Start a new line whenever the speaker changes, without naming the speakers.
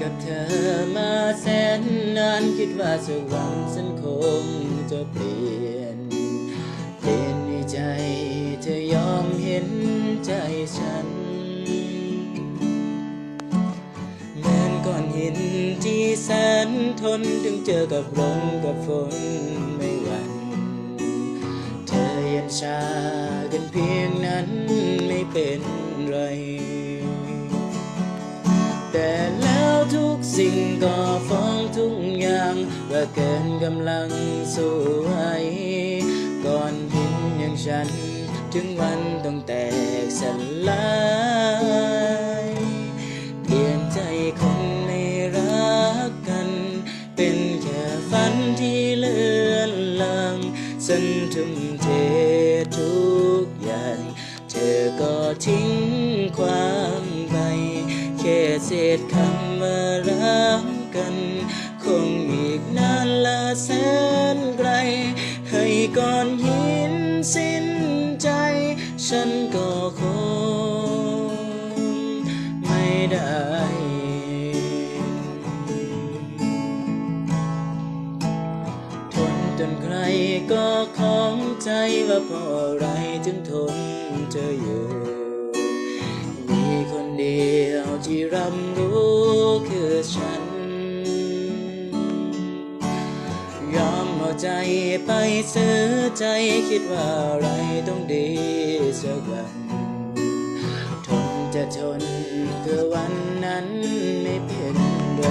กับเธอมาแสนนานคิดว่าสักวันฉันคงจะเปลี่ยน เปลี่ยนในใจเธอยอมเห็นใจฉันเหมือนก้อนหินที่แสนทนถึงเจอกับลมกับฝนไม่หวั่นเธอเย็นชากันเพียงนั้นไม่เป็นไร สิ่งก็ฟ้องทุกอย่างว่าเกินกำลังสู้ไหวก่อนหินอย่างฉัน ถึงวันต้องแตกสลายเปลี่ยนใจคนไม่รักกัน เป็นแค่ฝันที่เลือนลางฉันทุ่มเททุกอย่าง เธอก็ทิ้งความไปแค่เศษคำว่า แสนไกล ให้ก้อนหินสิ้นใจ ฉันก็คงไม่ได้ทนจนใครก็ของใจว่าเพราะอะไรถึงทนเธออยู่ มีคนเดียวที่รับรู้ ใจไปซื้อใจคิดว่าอะไรต้องดีสักวัน ทนจะทนเพื่อวันนั้นไม่เป็นไร